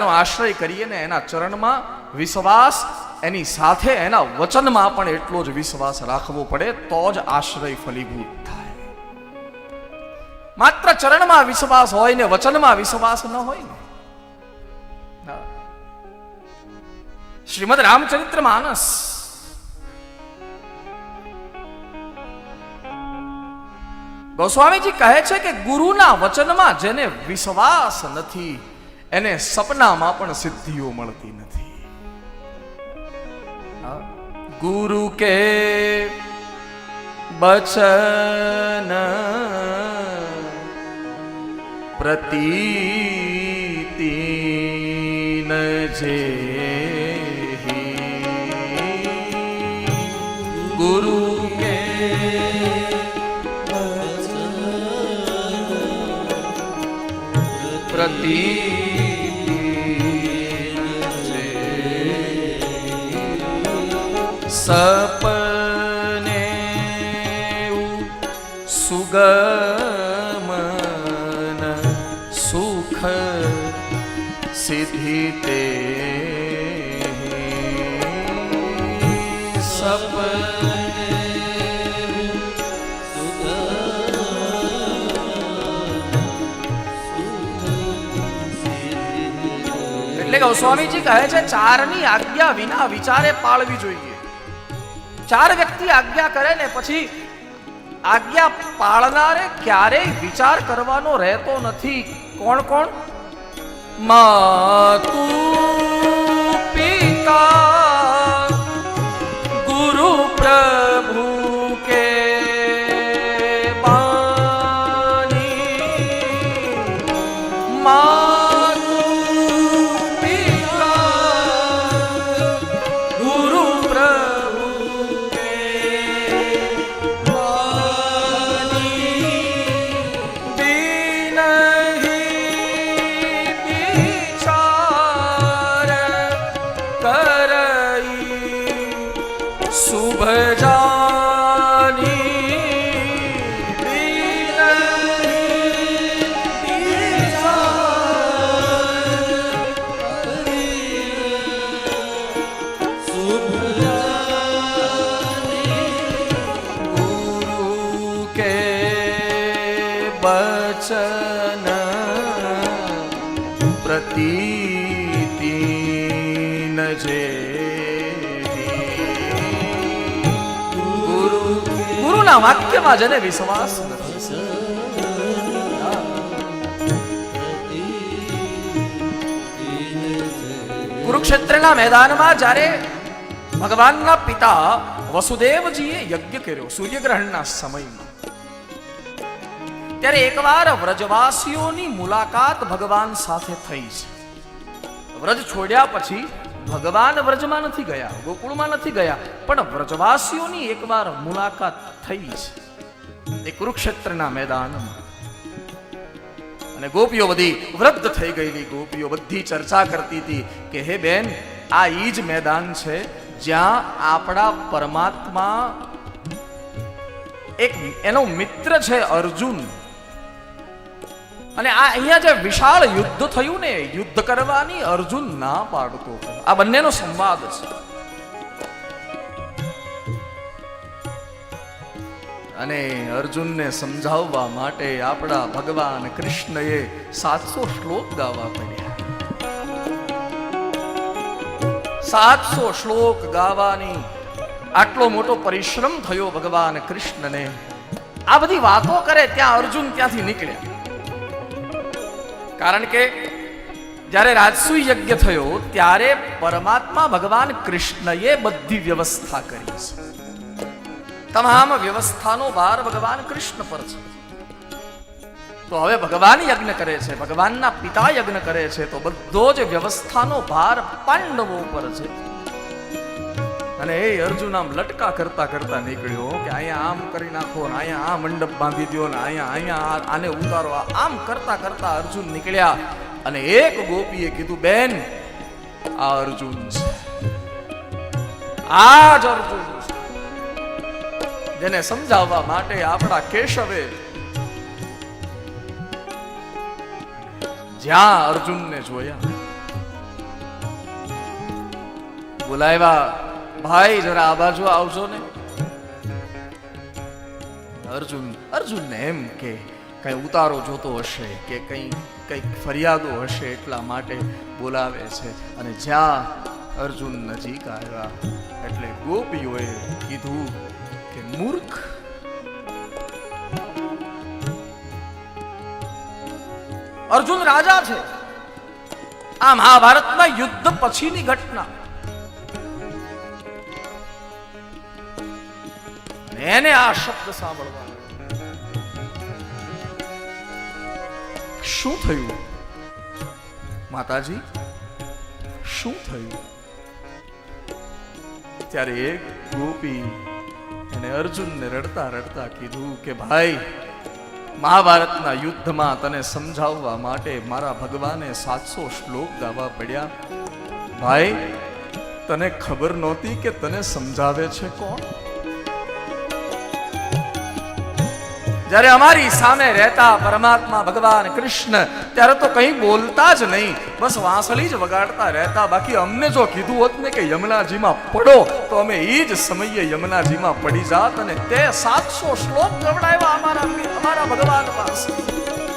નો આશ્રય કરીએ ને એના ચરણમાં વિશ્વાસ, એની સાથે એના વચનમાં પણ એટલો જ વિશ્વાસ રાખવો પડે, તો જ આશ્રય ફલીભૂત થાય. માત્ર ચરણમાં વિશ્વાસ હોય ને વચનમાં વિશ્વાસ ન હોય ને. શ્રીમદ રામચરિત્ર માનસ. ગોસ્વામીજી કહે છે કે ગુરુના વચનમાં જેને વિશ્વાસ નથી એને સપનામાં પણ સિદ્ધિઓ મળતી નથી. ગુરુ કે બચન પ્રતીતિન જે ગુરુ કે પ્રતીતિન સપને સુગમન સુખ સિદ્ધિ તે સપને એટલે ગૌસ્વામીજી કહે છે ચારની આજ્ઞા વિના વિચારે પાળવી જોઈએ. ચાર વ્યક્તિ આજ્ઞા કરે ને પછી આજ્ઞા પાળનારે ક્યારેય વિચાર કરવાનો રહેતો નથી. કોણ કોણ? માતુ પિતા. શુભ જાની ગુરુ કે ગુરુના વાક્યમાં જેને વિશ્વાસ નથી કુરુક્ષેત્રના મેદાનમાં જ્યારે ભગવાનના પિતા વસુદેવજીએ યજ્ઞ કર્યો સૂર્યગ્રહણના સમયમાં ત્યારે એકવાર વ્રજવાસીઓની મુલાકાત ભગવાન સાથે થઈ છે વ્રજ છોડ્યા પછી ભગવાન વ્રજમાં નથી ગયા, ગોકુળમાં નથી ગયા, પણ વ્રજવાસીઓની એકવાર મુલાકાત થઈ છે. એ કુરુક્ષેત્રના મેદાનમાં. અને ગોપીઓ બધી વૃદ્ધ થઈ ગયેલી, ગોપીઓ બધી ચર્ચા કરતી હતી કે, હે બેન, આ ઈ જ મેદાન છે જ્યાં આપણા પરમાત્મા એક, એનો મિત્ર છે અર્જુન. અને આ અહીંયા જે વિશાળ યુદ્ધ થયું ને, યુદ્ધ કરવાની અર્જુન ના પાડતો આ બંનેનો સંવાદ છે. અને અર્જુનને સમજાવવા માટે આપણા ભગવાન કૃષ્ણએ સાતસો શ્લોક ગાવા પડ્યા. સાતસો શ્લોક ગાવાની આટલો મોટો પરિશ્રમ થયો ભગવાન કૃષ્ણને. આ બધી વાતો કરે, ત્યાં અર્જુન ત્યાંથી નીકળ્યા. કારણ કે જ્યારે રાજસુ યજ્ઞ થયો, ત્યારે પરમાત્મા ભગવાન કૃષ્ણએ બધી વ્યવસ્થા કરી છે. તમામ વ્યવસ્થાનો ભાર ભગવાન કૃષ્ણ પર છે. તો હવે ભગવાન યજ્ઞ કરે છે, ભગવાનના પિતા યજ્ઞ કરે છે, તો બધો જ વ્યવસ્થાનો ભાર પાંડવો પર છે. અને એ અર્જુન આમ લટકા કરતા કરતા નીકળ્યો કે અહીંયા આમ કરી નાખો ને અહીંયા આ મંડપ બાંધી દો ને અહીંયા અહીંયા આને ઉતારો. આમ કરતા કરતા અર્જુન નીકળ્યા અને એક ગોપીએ કીધું, બેન, આ અર્જુન છે. આ જ અર્જુન જેને સમજાવવા માટે આપણા કેશવે જ્યાં અર્જુનને જોયા, બોલાવ્યા. ભાઈ, જરા આ બાજુ આવજો ને. અર્જુન, અર્જુનને એમ કે કઈ ઉતારો જોતો હશે કે કઈ, કંઈક ફરિયાદો હશે એટલા માટે બોલાવે છે. અને જ્યાં અર્જુન નજીક આવ્યા, એટલે ગોપીઓએ કીધું કે, મૂર્ખ. અર્જુન રાજા છે. આ મહાભારતના યુદ્ધ પછીની ઘટના. એને આ શબ્દ સાંભળવા શું થયું? માતાજી, શું થયું? ત્યારે એક ગોપી એને અર્જુનને રડતા રડતા કીધું કે, ભાઈ, મહાભારતના યુદ્ધમાં તને સમજાવવા માટે મારા ભગવાને સાતસો શ્લોક ગાવા પડ્યા. ભાઈ, તને ખબર નહોતી કે તને સમજાવે છે કોણ? જ્યારે અમારી સામે રહેતા પરમાત્મા ભગવાન કૃષ્ણ, ત્યારે તો કંઈ બોલતા જ નહીં. બસ વાંસળી જ વગાડતા રહેતા. બાકી અમને જો કીધું હોત ને કે યમુનાજીમાં પડો, તો અમે એ જ સમયે યમુનાજીમાં પડી જાત અને તે સાતસો શ્લોક ગવડાવ્યા અમારા અમારા ભગવાન પાસે.